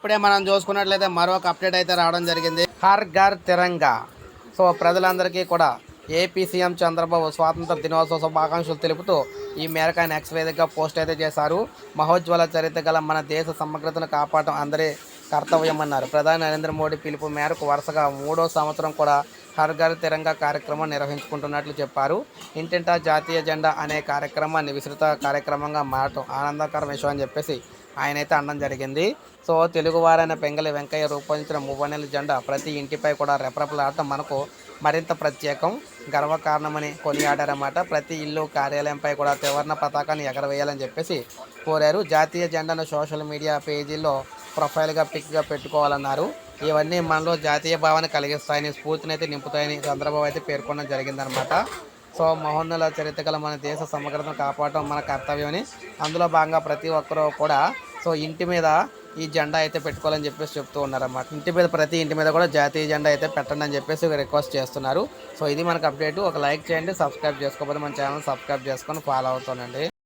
ఇప్పుడే మనం చూసుకున్నట్లయితే మరొక అప్డేట్ అయితే రావడం జరిగింది. హర్ ఘర్ తిరంగా. సో ప్రజలందరికీ కూడా ఏపీ సీఎం చంద్రబాబు స్వాతంత్ర దినోత్సవ శుభాకాంక్షలు తెలుపుతూ ఈ మేరకు ఆయన ఎక్స్ వేదికగా పోస్ట్ అయితే చేశారు. మహోజ్వల చరిత్ర గల మన దేశ సమగ్రతను కాపాడటం అందరి కర్తవ్యమన్నారు. ప్రధాని నరేంద్ర మోడీ పిలుపు మేరకు వరుసగా మూడో సంవత్సరం కూడా హర్ ఘర్ తిరంగా కార్యక్రమం నిర్వహించుకుంటున్నట్లు చెప్పారు. ఇంటింటా జాతీయ జెండా అనే కార్యక్రమాన్ని విస్తృత కార్యక్రమంగా మారటం ఆనందకర విషయం అని చెప్పేసి ఆయన అయితే అనడం జరిగింది. సో తెలుగువారైన పెంగలి వెంకయ్య రూపొందించిన మువ్వనెల జెండా ప్రతి ఇంటిపై కూడా రెపరెపలాడటం మనకు మరింత ప్రత్యేకం. గర్వకారణమని కొనియాడారన్నమాట. ప్రతి ఇల్లు కార్యాలయంపై కూడా త్రివర్ణ పతాకాన్ని ఎగరవేయాలని చెప్పేసి కోరారు. జాతీయ జెండాను సోషల్ మీడియా పేజీల్లో ప్రొఫైల్గా పిక్గా పెట్టుకోవాలన్నారు. ఇవన్నీ మనలో జాతీయ భావాన్ని కలిగిస్తాయని స్ఫూర్తిని అయితే నింపుతాయని చంద్రబాబు అయితే పేర్కొనడం జరిగిందనమాట సో మహోన్నల చరిత్ర గల మన దేశ సమగ్రతను కాపాడటం మన కర్తవ్యమని అందులో భాగంగా ప్రతి ఒక్కరూ కూడా సో ఇంటి మీద ఈ జెండా అయితే పెట్టుకోవాలని చెప్పేసి చెప్తూ ఉన్నారన్నమాట. ఇంటి మీద ప్రతి ఇంటి మీద కూడా జాతీయ జెండా అయితే పెట్టండి అని చెప్పేసి రిక్వెస్ట్ చేస్తున్నారు. సో ఇది మనకు అప్డేట్. ఒక లైక్ చేయండి సబ్స్క్రైబ్ చేసుకోకపోతే మన ఛానల్ సబ్స్క్రైబ్ చేసుకొని ఫాలో అవుతానండి